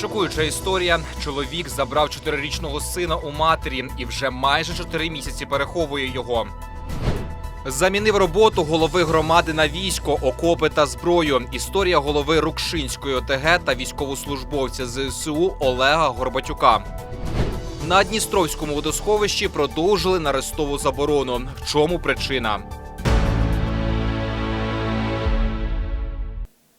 Шокуюча історія. Чоловік забрав чотирирічного сина у матері і вже майже чотири місяці переховує його. Замінив роботу голови громади на військо, окопи та зброю. Історія голови Рукшинської ОТГ та військовослужбовця ЗСУ Олега Горбатюка. На Дністровському водосховищі продовжили нарестову заборону. В чому причина?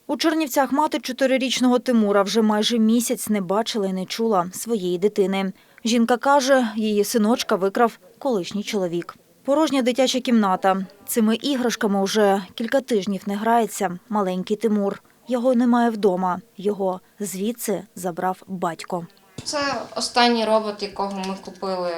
У Чернівцях мати чотирирічного Тимура вже майже місяць не бачила і не чула своєї дитини. Жінка каже, її синочка викрав колишній чоловік. Порожня дитяча кімната. Цими іграшками уже кілька тижнів не грається маленький Тимур. Його немає вдома. Його звідси забрав батько. Це останній робот, якого ми купили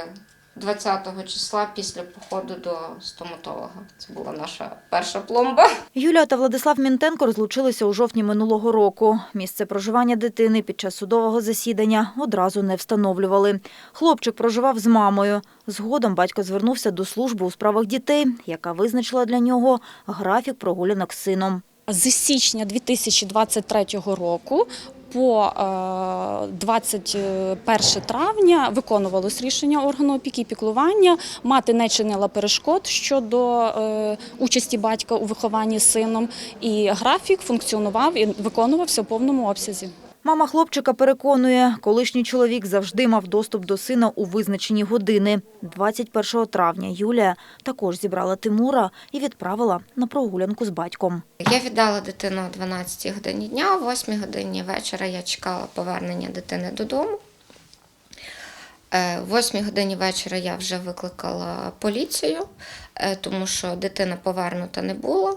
20-го числа після походу до стоматолога. Це була наша перша пломба. Юлія та Владислав Мінтенко розлучилися у жовтні минулого року. Місце проживання дитини під час судового засідання одразу не встановлювали. Хлопчик проживав з мамою. Згодом батько звернувся до служби у справах дітей, яка визначила для нього графік прогулянок з сином. З січня 2023 року по е, 21 травня виконувалось рішення органу опіки і піклування. Мати не чинила перешкод щодо е, участі батька у вихованні сином, і графік функціонував і виконувався в повному обсязі. Мама хлопчика переконує, колишній чоловік завжди мав доступ до сина у визначені години. 21 травня Юлія також зібрала Тимура і відправила на прогулянку з батьком. Я віддала дитину о 12 годині дня, о 8 годині вечора я чекала повернення дитини додому. Е, О 8 годині вечора я вже викликала поліцію, е, тому що дитина повернута не була.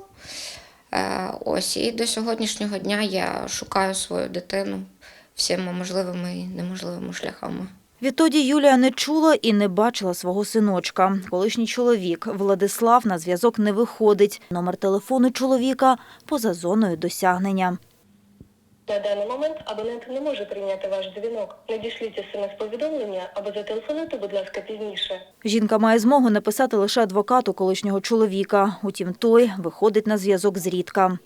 Е, Ось і до сьогоднішнього дня я шукаю свою дитину всіма можливими і неможливими шляхами. Відтоді Юлія не чула і не бачила свого синочка. Колишній чоловік Владислав на зв'язок не виходить. Номер телефону чоловіка поза зоною досягнення. На даний момент абонент не може прийняти ваш дзвінок. Надішліть смс-повідомлення або зателефонуйте, будь ласка, пізніше. Жінка має змогу написати лише адвокату колишнього чоловіка. Утім, той виходить на зв'язок зрідка.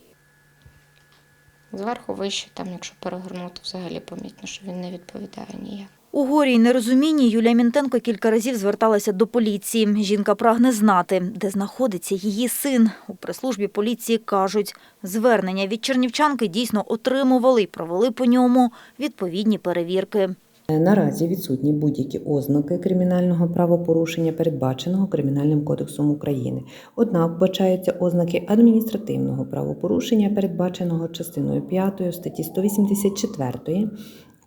Зверху вище, там, якщо перегорнути, взагалі помітно, що він не відповідає ніяк. У горі й нерозумінні Юлія Мінтенко кілька разів зверталася до поліції. Жінка прагне знати, де знаходиться її син. У прес-службі поліції кажуть, звернення від чернівчанки дійсно отримували і провели по ньому відповідні перевірки. Наразі відсутні будь-які ознаки кримінального правопорушення, передбаченого Кримінальним кодексом України. Однак вбачаються ознаки адміністративного правопорушення, передбаченого частиною 5 статті 184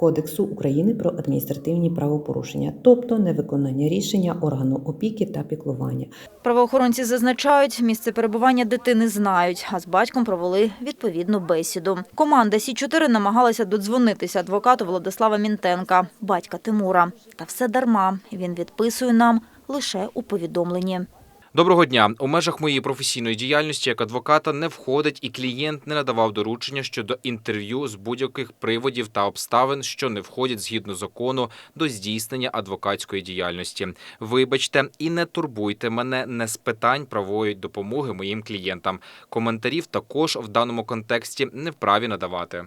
Кодексу України про адміністративні правопорушення, тобто невиконання рішення органу опіки та піклування. Правоохоронці зазначають, місце перебування дитини знають, а з батьком провели відповідну бесіду. Команда Сі-4 намагалася додзвонитися адвокату Владислава Мінтенка, батька Тимура. Та все дарма. Він відписує нам лише у повідомленні. Доброго дня. У межах моєї професійної діяльності як адвоката не входить і клієнт не надавав доручення щодо інтерв'ю з будь-яких приводів та обставин, що не входять згідно закону до здійснення адвокатської діяльності. Вибачте і не турбуйте мене не з питань правової допомоги моїм клієнтам. Коментарів також в даному контексті не вправі надавати.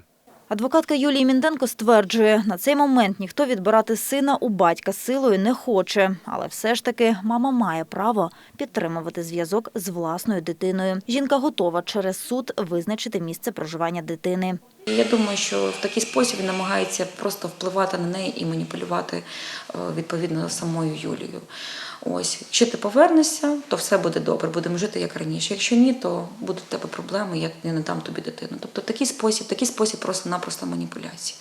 Адвокатка Юлії Мінтенко стверджує, на цей момент ніхто відбирати сина у батька силою не хоче. Але все ж таки мама має право підтримувати зв'язок з власною дитиною. Жінка готова через суд визначити місце проживання дитини. Я думаю, що в такий спосіб він намагається просто впливати на неї і маніпулювати е, відповідно самою Юлією. Ось, якщо ти повернешся, то все буде добре, будемо жити як раніше. Якщо ні, то будуть в тебе проблеми, я не дам тобі дитину. Тобто такий спосіб, такий спосіб просто-напросто маніпуляції.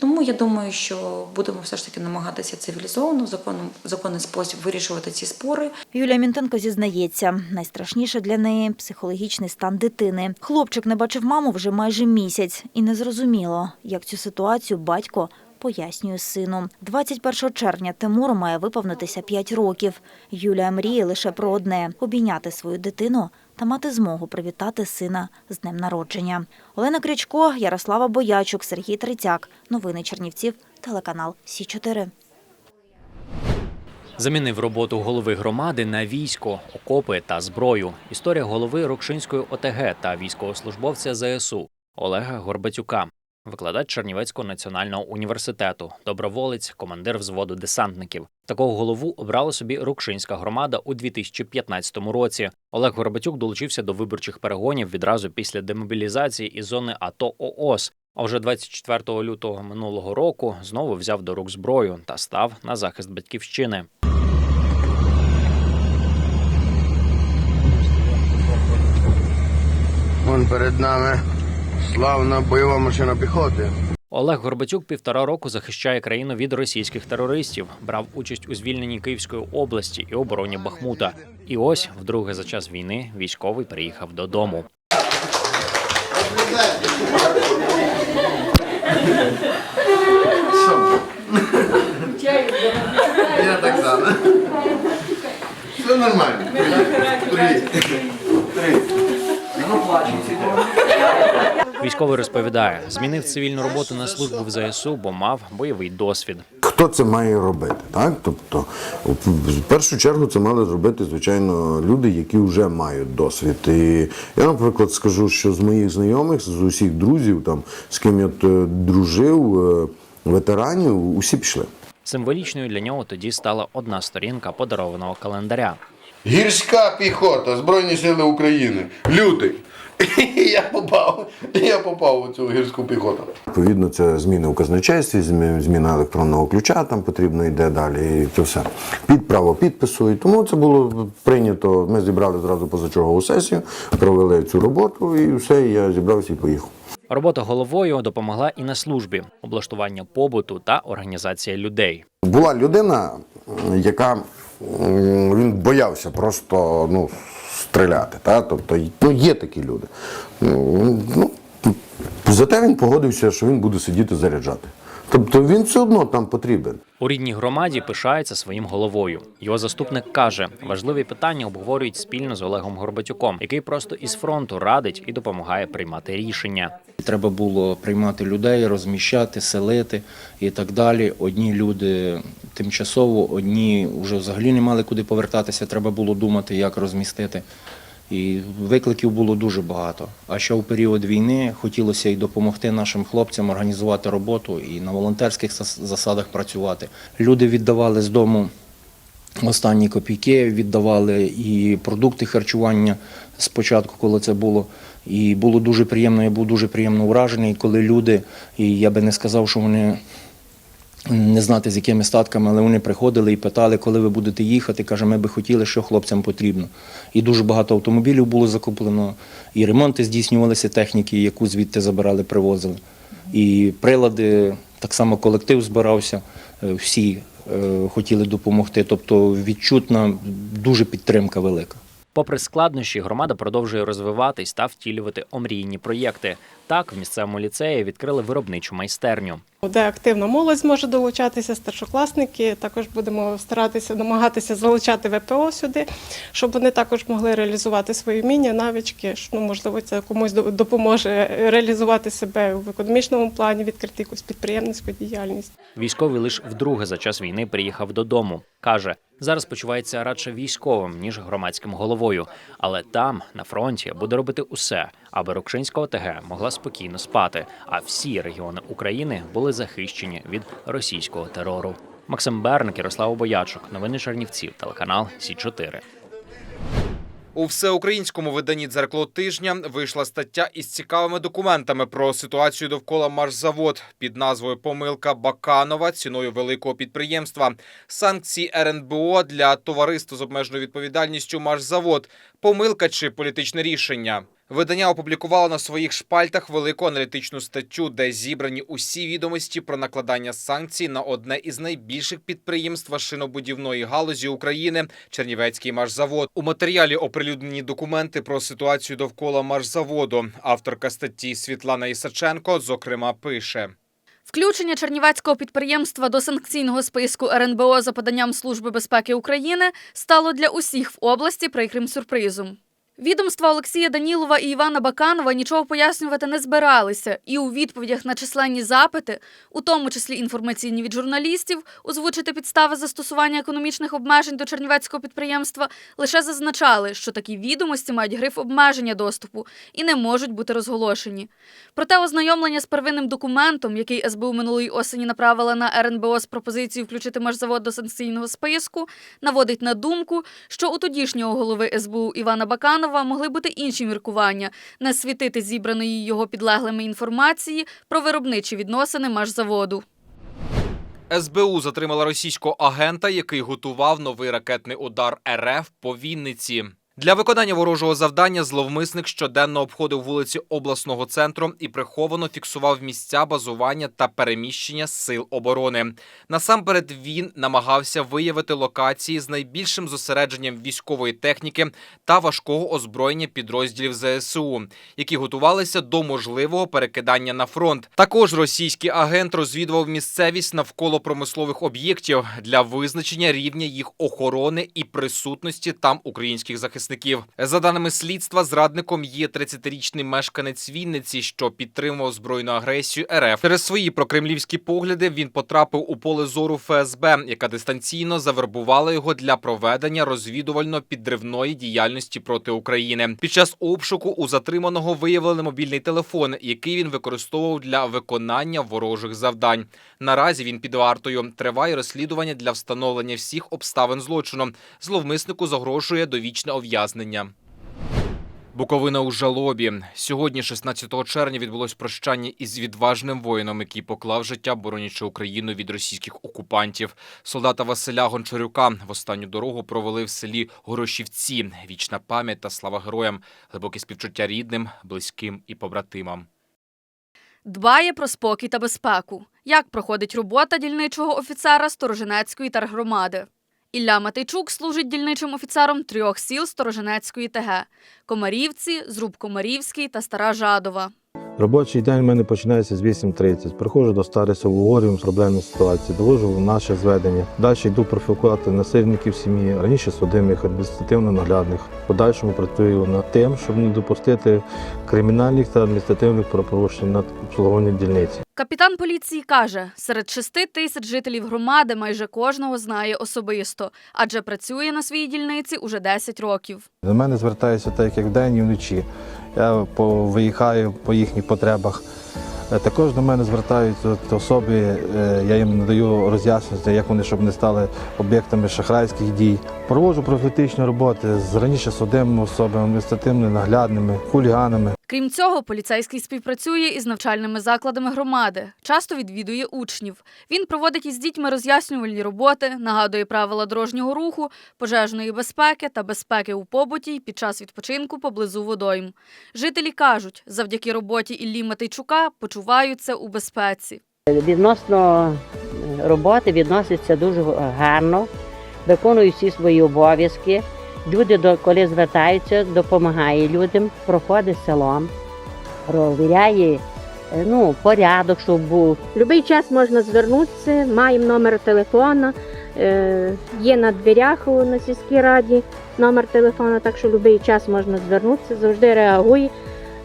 Тому я думаю, що будемо все ж таки намагатися цивілізовано, законом, законний спосіб вирішувати ці спори. Юлія Мінтенко зізнається, найстрашніше для неї психологічний стан дитини. Хлопчик не бачив маму вже майже місяць, і не зрозуміло, як цю ситуацію батько пояснює сину. 21 червня Тимуру має виповнитися 5 років. Юлія мріє лише про одне обійняти свою дитину та мати змогу привітати сина з днем народження. Олена Крячко, Ярослава Боячук, Сергій Трицяк. Новини Чернівців, телеканал Сі 4 Замінив роботу голови громади на військо, окопи та зброю. Історія голови Рокшинської ОТГ та військовослужбовця ЗСУ Олега Горбатюка. Викладач Чернівецького національного університету, доброволець, командир взводу десантників. Такого голову обрала собі Рукшинська громада у 2015 році. Олег Горбатюк долучився до виборчих перегонів відразу після демобілізації із зони АТО ООС. А вже 24 лютого минулого року знову взяв до рук зброю та став на захист батьківщини. Вон перед нами славна бойова машина піхоти. Олег Горбатюк півтора року захищає країну від російських терористів, брав участь у звільненні Київської області і обороні Бахмута. І ось вдруге за час війни військовий приїхав додому. Я так само. Все нормально. Привіт. Привіт. Військовий розповідає, змінив цивільну роботу на службу в ЗСУ, бо мав бойовий досвід. Хто це має робити? Так? Тобто, в першу чергу це мали зробити, звичайно, люди, які вже мають досвід. І я, наприклад, скажу, що з моїх знайомих, з усіх друзів, там, з ким я е, дружив, е, ветеранів, усі пішли. Символічною для нього тоді стала одна сторінка подарованого календаря. Гірська піхота Збройні Сили України. Лютий. І я попав. Я попав у цю гірську піхоту. Відповідно, це зміни у казначействі, зміна електронного ключа там потрібно йде далі. І це все. Під право підпису. І тому це було прийнято. Ми зібрали зразу позачергову сесію, провели цю роботу і все. і Я зібрався і поїхав. Робота головою допомогла і на службі, облаштування побуту та організація людей. Була людина, яка він боявся просто ну, стріляти. Та? Тобто, ну, є такі люди. Ну, ну, зате він погодився, що він буде сидіти заряджати. Тобто він все одно там потрібен. У рідній громаді пишається своїм головою. Його заступник каже, важливі питання обговорюють спільно з Олегом Горбатюком, який просто із фронту радить і допомагає приймати рішення. Треба було приймати людей, розміщати, селити і так далі. Одні люди тимчасово, одні вже взагалі не мали куди повертатися. Треба було думати, як розмістити. І викликів було дуже багато. А ще в період війни хотілося і допомогти нашим хлопцям організувати роботу і на волонтерських засадах працювати. Люди віддавали з дому останні копійки, віддавали і продукти харчування спочатку, коли це було. І було дуже приємно, я був дуже приємно вражений, коли люди, і я би не сказав, що вони не знати з якими статками, але вони приходили і питали, коли ви будете їхати. Каже, ми би хотіли, що хлопцям потрібно. І дуже багато автомобілів було закуплено, і ремонти здійснювалися техніки, яку звідти забирали, привозили. І прилади, так само колектив збирався, е, всі е, хотіли допомогти. Тобто відчутна дуже підтримка велика. Попри складнощі, громада продовжує розвиватись та втілювати омрійні проєкти. Так, в місцевому ліцеї відкрили виробничу майстерню. Де активно молодь зможе долучатися, старшокласники. Також будемо старатися намагатися залучати ВПО сюди, щоб вони також могли реалізувати свої вміння, навички. Ну, можливо, це комусь до- допоможе реалізувати себе в економічному плані, відкрити якусь підприємницьку діяльність. Військовий лише вдруге за час війни приїхав додому. каже, зараз почувається радше військовим ніж громадським головою, але там, на фронті, буде робити усе, аби Рокшинська ОТГ могла спокійно спати, а всі регіони України були захищені від російського терору. Максим Берник, Ярослав Боячук, новини Чернівців, телеканал Сі 4 У всеукраїнському виданні дзеркало тижня вийшла стаття із цікавими документами про ситуацію довкола Машзавод під назвою Помилка Баканова ціною великого підприємства. Санкції РНБО для товариства з обмеженою відповідальністю Машзавод. Помилка чи політичне рішення. Видання опублікувало на своїх шпальтах велику аналітичну статтю, де зібрані усі відомості про накладання санкцій на одне із найбільших підприємств шинобудівної галузі України Чернівецький маршзавод. У матеріалі оприлюднені документи про ситуацію довкола маршзаводу. Авторка статті Світлана Ісаченко, зокрема, пише. Включення чернівецького підприємства до санкційного списку РНБО за поданням Служби безпеки України стало для усіх в області прикрим сюрпризом. Відомства Олексія Данілова і Івана Баканова нічого пояснювати не збиралися, і у відповідях на численні запити, у тому числі інформаційні від журналістів, озвучити підстави застосування економічних обмежень до чернівецького підприємства, лише зазначали, що такі відомості мають гриф обмеження доступу і не можуть бути розголошені. Проте ознайомлення з первинним документом, який СБУ минулої осені направила на РНБО з пропозицією включити межзавод до санкційного списку, наводить на думку, що у тодішнього голови СБУ Івана Баканова могли бути інші міркування не світити зібраної його підлеглими інформації про виробничі відносини машзаводу. СБУ затримала російського агента, який готував новий ракетний удар РФ по Вінниці. Для виконання ворожого завдання зловмисник щоденно обходив вулиці обласного центру і приховано фіксував місця базування та переміщення сил оборони. Насамперед він намагався виявити локації з найбільшим зосередженням військової техніки та важкого озброєння підрозділів ЗСУ, які готувалися до можливого перекидання на фронт. Також російський агент розвідував місцевість навколо промислових об'єктів для визначення рівня їх охорони і присутності там українських захисників. За даними слідства, зрадником є 30-річний мешканець Вінниці, що підтримував збройну агресію РФ. Через свої прокремлівські погляди він потрапив у поле зору ФСБ, яка дистанційно завербувала його для проведення розвідувально-підривної діяльності проти України. Під час обшуку у затриманого виявили мобільний телефон, який він використовував для виконання ворожих завдань. Наразі він під вартою. Триває розслідування для встановлення всіх обставин злочину. Зловмиснику загрожує довічне ув'язнення. Буковина у жалобі. Сьогодні, 16 червня, відбулось прощання із відважним воїном, який поклав життя, боронячи Україну від російських окупантів. Солдата Василя Гончарюка в останню дорогу провели в селі Горошівці. Вічна пам'ять та слава героям, глибоке співчуття рідним, близьким і побратимам. Дбає про спокій та безпеку. Як проходить робота дільничого офіцера Сторожинецької тергромади? Ілля Матейчук служить дільничим офіцером трьох сіл Сторожинецької ТГ – Комарівці, Зруб Комарівський та Стара Жадова. Робочий день в мене починається з 8.30. Приходжу до Стариса, обговорюємо проблемні ситуації, довожу наше зведення. Далі йду профілкувати насильників сім'ї, раніше судимих, адміністративно-наглядних. Подальшому працюю над тим, щоб не допустити кримінальних та адміністративних правопорушень над обслуговуванням дільниці. Капітан поліції каже, серед шести тисяч жителів громади майже кожного знає особисто, адже працює на своїй дільниці уже 10 років. До мене звертаються так, як вдень і вночі. Я виїхаю по їхніх потребах. Е, Також до мене звертаються особи, е, я їм надаю роз'яснення, як вони щоб не стали об'єктами шахрайських дій. Проводжу профілактичні роботи з раніше судимими особами, адміністративними, наглядними, хуліганами. Крім цього, поліцейський співпрацює із навчальними закладами громади, часто відвідує учнів. Він проводить із дітьми роз'яснювальні роботи, нагадує правила дорожнього руху, пожежної безпеки та безпеки у побуті й під час відпочинку поблизу водойм. Жителі кажуть, завдяки роботі Іллі Матейчука почуваються у безпеці. Відносно е, роботи відноситься дуже гарно, виконує всі свої обов'язки. Люди, коли звертаються, допомагає людям, проходить селом, провіряє е, ну, порядок, щоб був. Будь-який час можна звернутися, маємо номер телефона, е, є на дверях на сільській раді номер телефона, так що будь-який час можна звернутися, завжди реагує.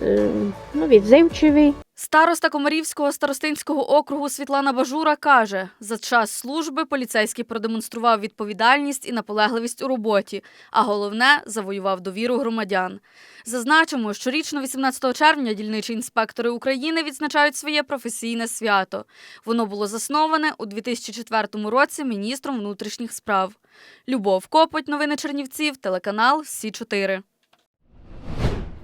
Е, ну, відзивчивий. Староста Комарівського старостинського округу Світлана Бажура каже, за час служби поліцейський продемонстрував відповідальність і наполегливість у роботі, а головне завоював довіру громадян. Зазначимо, щорічно 18 червня дільничі інспектори України відзначають своє професійне свято. Воно було засноване у 2004 році міністром внутрішніх справ. Любов Копоть, новини Чернівців, телеканал Сі 4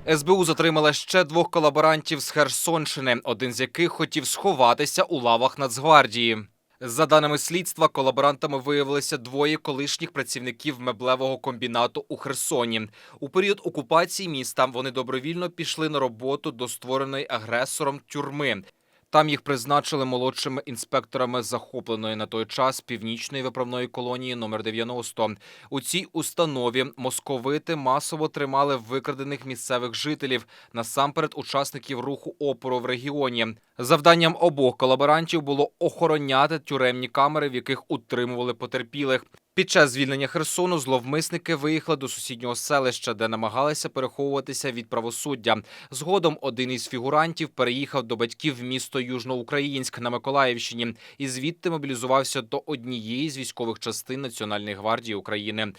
СБУ затримала ще двох колаборантів з Херсонщини, один з яких хотів сховатися у лавах Нацгвардії. За даними слідства, колаборантами виявилися двоє колишніх працівників меблевого комбінату у Херсоні. У період окупації міста вони добровільно пішли на роботу до створеної агресором тюрми. Там їх призначили молодшими інспекторами захопленої на той час північної виправної колонії номер 90. У цій установі московити масово тримали викрадених місцевих жителів, насамперед учасників руху опору в регіоні. Завданням обох колаборантів було охороняти тюремні камери, в яких утримували потерпілих. Під час звільнення Херсону зловмисники виїхали до сусіднього селища, де намагалися переховуватися від правосуддя. Згодом один із фігурантів переїхав до батьків в місто Южноукраїнськ на Миколаївщині і звідти мобілізувався до однієї з військових частин Національної гвардії України.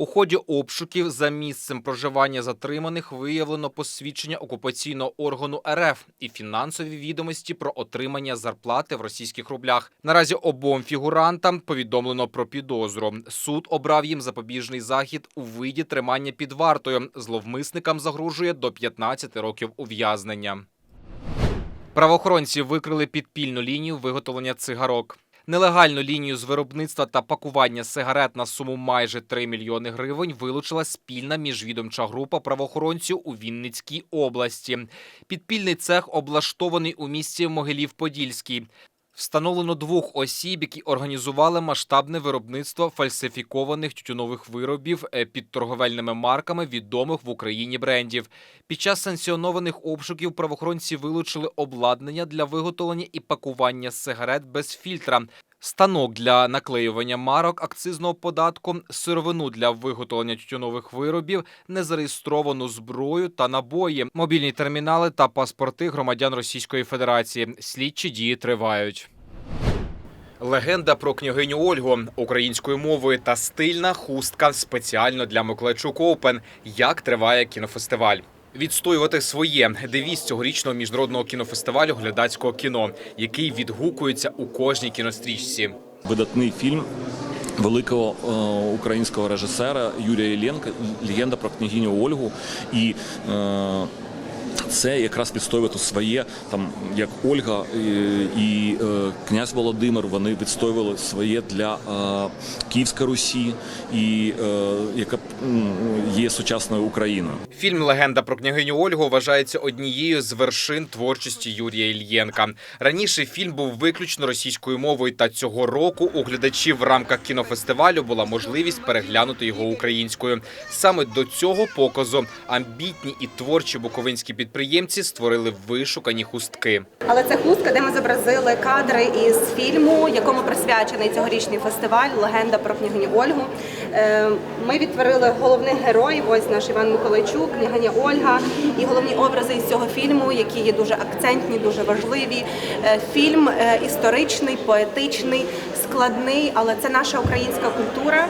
У ході обшуків за місцем проживання затриманих виявлено посвідчення окупаційного органу РФ і фінансові відомості про отримання зарплати в російських рублях. Наразі обом фігурантам повідомлено про підозру. Суд обрав їм запобіжний захід у виді тримання під вартою. Зловмисникам загрожує до 15 років ув'язнення. Правоохоронці викрили підпільну лінію виготовлення цигарок. Нелегальну лінію з виробництва та пакування сигарет на суму майже 3 мільйони гривень вилучила спільна міжвідомча група правоохоронців у Вінницькій області. Підпільний цех облаштований у місті Могилів-Подільський. Встановлено двох осіб, які організували масштабне виробництво фальсифікованих тютюнових виробів е, під торговельними марками відомих в Україні брендів. Під час санкціонованих обшуків правоохоронці вилучили обладнання для виготовлення і пакування сигарет без фільтра. Станок для наклеювання марок акцизного податку, сировину для виготовлення тютюнових виробів, незареєстровану зброю та набої, мобільні термінали та паспорти громадян Російської Федерації. Слідчі дії тривають. Легенда про княгиню Ольгу українською мовою та стильна хустка спеціально для Миколайчук Оупен. Як триває кінофестиваль? Відстоювати своє девіз цьогорічного міжнародного кінофестивалю глядацького кіно, який відгукується у кожній кінострічці. видатний фільм великого е, українського режисера Юрія Іллєнка легенда про княгиню Ольгу. І е, це якраз відстоювати своє, там як Ольга і, е, князь Володимир. Вони відстоювали своє для е, Київської Русі, і е, яка є сучасною Україною. Фільм Легенда про княгиню Ольгу вважається однією з вершин творчості Юрія Ільєнка. Раніше фільм був виключно російською мовою, та цього року у глядачів в рамках кінофестивалю була можливість переглянути його українською. Саме до цього показу амбітні і творчі буковинські підприємці створили вишукані хустки. Але це хустка, де ми зобразили кадри із фільму, якому присвячений цьогорічний фестиваль Легенда про княгиню Ольгу. Е, Ми відтворили головних героїв. Ось наш Іван Миколайчук, княгиня Ольга і головні образи із цього фільму, які є дуже акцентні, дуже важливі. Е, Фільм е, історичний, поетичний, складний, але це наша українська культура.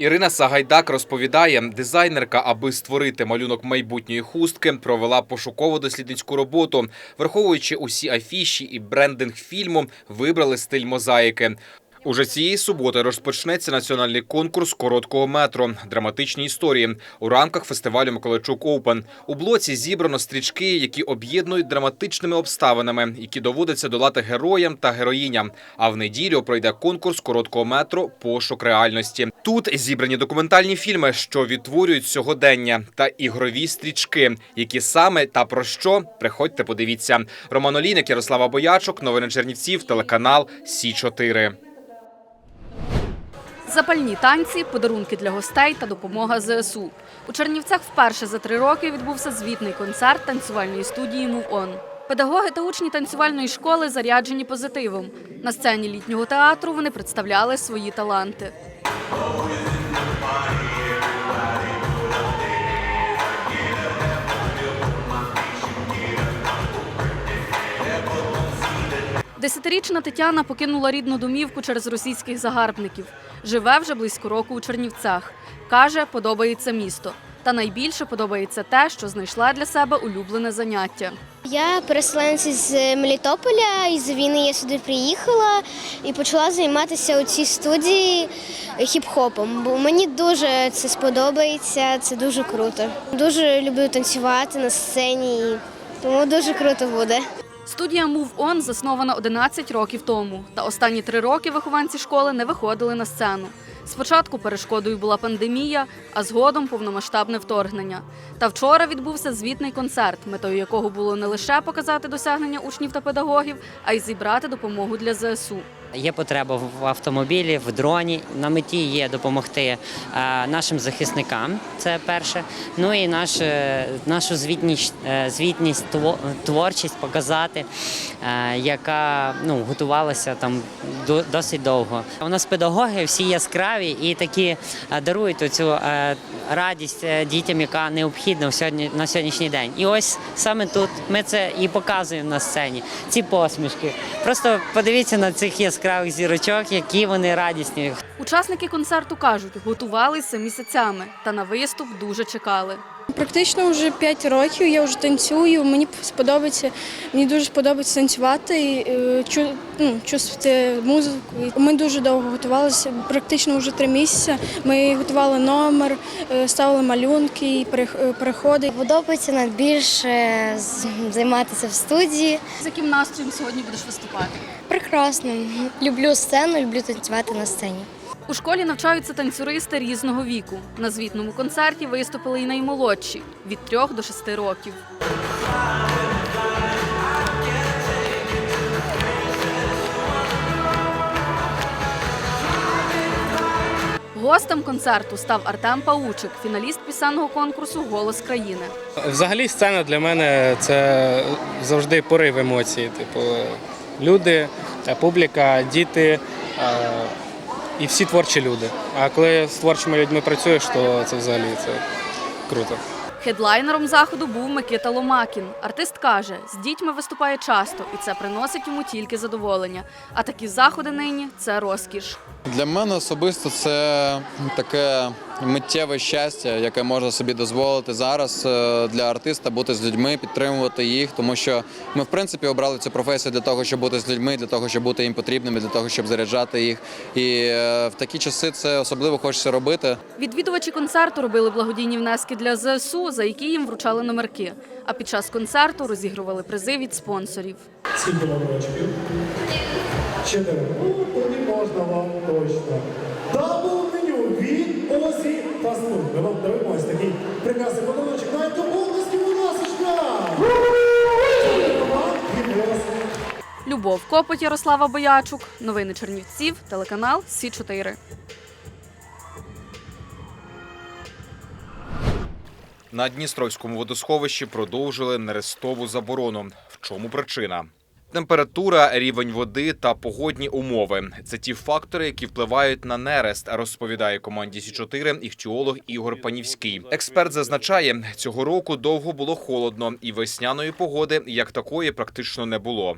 Ірина Сагайдак розповідає, дизайнерка, аби створити малюнок майбутньої хустки, провела пошуково-дослідницьку роботу. Враховуючи усі афіші і брендинг фільму, вибрали стиль мозаїки. Уже цієї суботи розпочнеться національний конкурс короткого метру драматичні історії у рамках фестивалю Миколайчук Оупен. У блоці зібрано стрічки, які об'єднують драматичними обставинами, які доводиться долати героям та героїням. А в неділю пройде конкурс короткого метру Пошук реальності. Тут зібрані документальні фільми, що відтворюють сьогодення, та ігрові стрічки, які саме та про що приходьте, подивіться. Роман Олійник, Ярослава Боячок, новини Чернівців, телеканал Сі 4 Запальні танці, подарунки для гостей та допомога ЗСУ. У Чернівцях вперше за три роки відбувся звітний концерт танцювальної студії Мувон. Педагоги та учні танцювальної школи заряджені позитивом. На сцені літнього театру вони представляли свої таланти. Десятирічна Тетяна покинула рідну домівку через російських загарбників. Живе вже близько року у Чернівцях. Каже, подобається місто. Та найбільше подобається те, що знайшла для себе улюблене заняття. Я переселенець з Мелітополя, із війни я сюди приїхала і почала займатися у цій студії хіп-хопом. Бо мені дуже це сподобається, це дуже круто. Дуже люблю танцювати на сцені, тому дуже круто буде. Студія Move On заснована 11 років тому, та останні три роки вихованці школи не виходили на сцену. Спочатку перешкодою була пандемія, а згодом повномасштабне вторгнення. Та вчора відбувся звітний концерт, метою якого було не лише показати досягнення учнів та педагогів, а й зібрати допомогу для ЗСУ. Є потреба в автомобілі, в дроні. На меті є допомогти е, нашим захисникам. Це перше. Ну і наш, е, нашу звітність, е, звітність творчість показати, яка ну, готувалася там досить довго. У нас педагоги всі яскраві і такі е, дарують оцю е, радість е, дітям, яка необхідна на сьогоднішній день. І ось саме тут ми це і показуємо на сцені. Ці посмішки. Просто подивіться на цих яскравих зірочок, які вони радісні. Учасники концерту кажуть, готувалися місяцями та на виступ дуже чекали. Практично вже 5 років я вже танцюю. Мені сподобається, мені дуже сподобається танцювати, і, е, чу, ну, чувствувати музику. Ми дуже довго готувалися, практично вже три місяці. Ми готували номер, е, ставили малюнки, е, переходи. Подобається нам більше займатися в студії. З яким настроєм сьогодні будеш виступати? Прекрасно. Люблю сцену, люблю танцювати на сцені. У школі навчаються танцюристи різного віку. На звітному концерті виступили і наймолодші від 3 до 6 років. Гостем концерту став Артем Паучик, фіналіст пісенного конкурсу Голос країни. Взагалі сцена для мене це завжди порив емоцій. Типу, люди, публіка, діти е, і всі творчі люди. А коли з творчими людьми працюєш, то це взагалі це круто. Хедлайнером заходу був Микита Ломакін. Артист каже, з дітьми виступає часто, і це приносить йому тільки задоволення. А такі заходи нині це розкіш. Для мене особисто це таке миттєве щастя, яке можна собі дозволити зараз е, для артиста бути з людьми, підтримувати їх, тому що ми в принципі обрали цю професію для того, щоб бути з людьми, для того, щоб бути їм потрібними, для того, щоб заряджати їх. І е, в такі часи це особливо хочеться робити. Відвідувачі концерту робили благодійні внески для ЗСУ, за які їм вручали номерки. А під час концерту розігрували призи від спонсорів. Скільки вам рочків? Чотири. Ну, тоді можна вам точно. Снуп. Ми вам даруємо ось такий прекрасний подарунок. Дайте області, будь ласка! Любов Копоть, Ярослава Боячук. Новини Чернівців, телеканал Сі 4 На Дністровському водосховищі продовжили нерестову заборону. В чому причина? Температура, рівень води та погодні умови це ті фактори, які впливають на нерест, розповідає команді Сі 4 іхтіолог Ігор Панівський. Експерт зазначає, цього року довго було холодно, і весняної погоди як такої практично не було.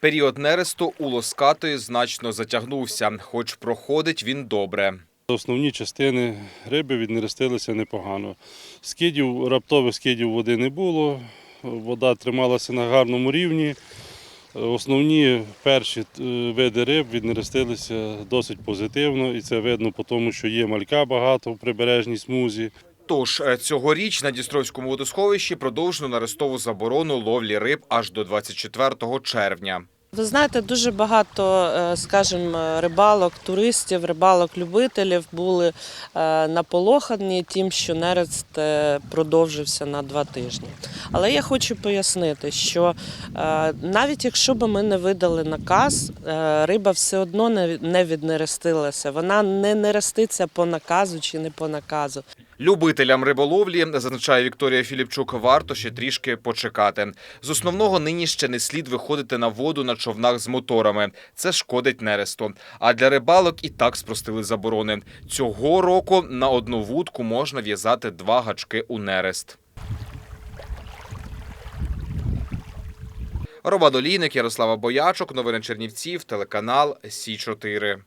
Період нересту у лоскатої значно затягнувся, хоч проходить він добре. Основні частини риби віднерестилися непогано. Скидів, раптових скидів води не було, вода трималася на гарному рівні. Основні перші е, види риб віднерестилися досить позитивно, і це видно по тому, що є малька багато в прибережній смузі. Тож е, цьогоріч на Дністровському водосховищі продовжено нерестову заборону ловлі риб аж до 24 червня. Ви знаєте, дуже багато, е, скажімо, рибалок, туристів, рибалок-любителів були е, наполохані тим, що нерест е, продовжився на два тижні. Але я хочу пояснити, що навіть якщо б ми не видали наказ, риба все одно не віднерестилася. Вона не нереститься по наказу чи не по наказу. Любителям риболовлі, зазначає Вікторія Філіпчук, варто ще трішки почекати. З основного нині ще не слід виходити на воду на човнах з моторами. Це шкодить нересту. А для рибалок і так спростили заборони. Цього року на одну вудку можна в'язати два гачки у нерест. Роман Олійник, Ярослава Боячок, новини Чернівців, телеканал Сі 4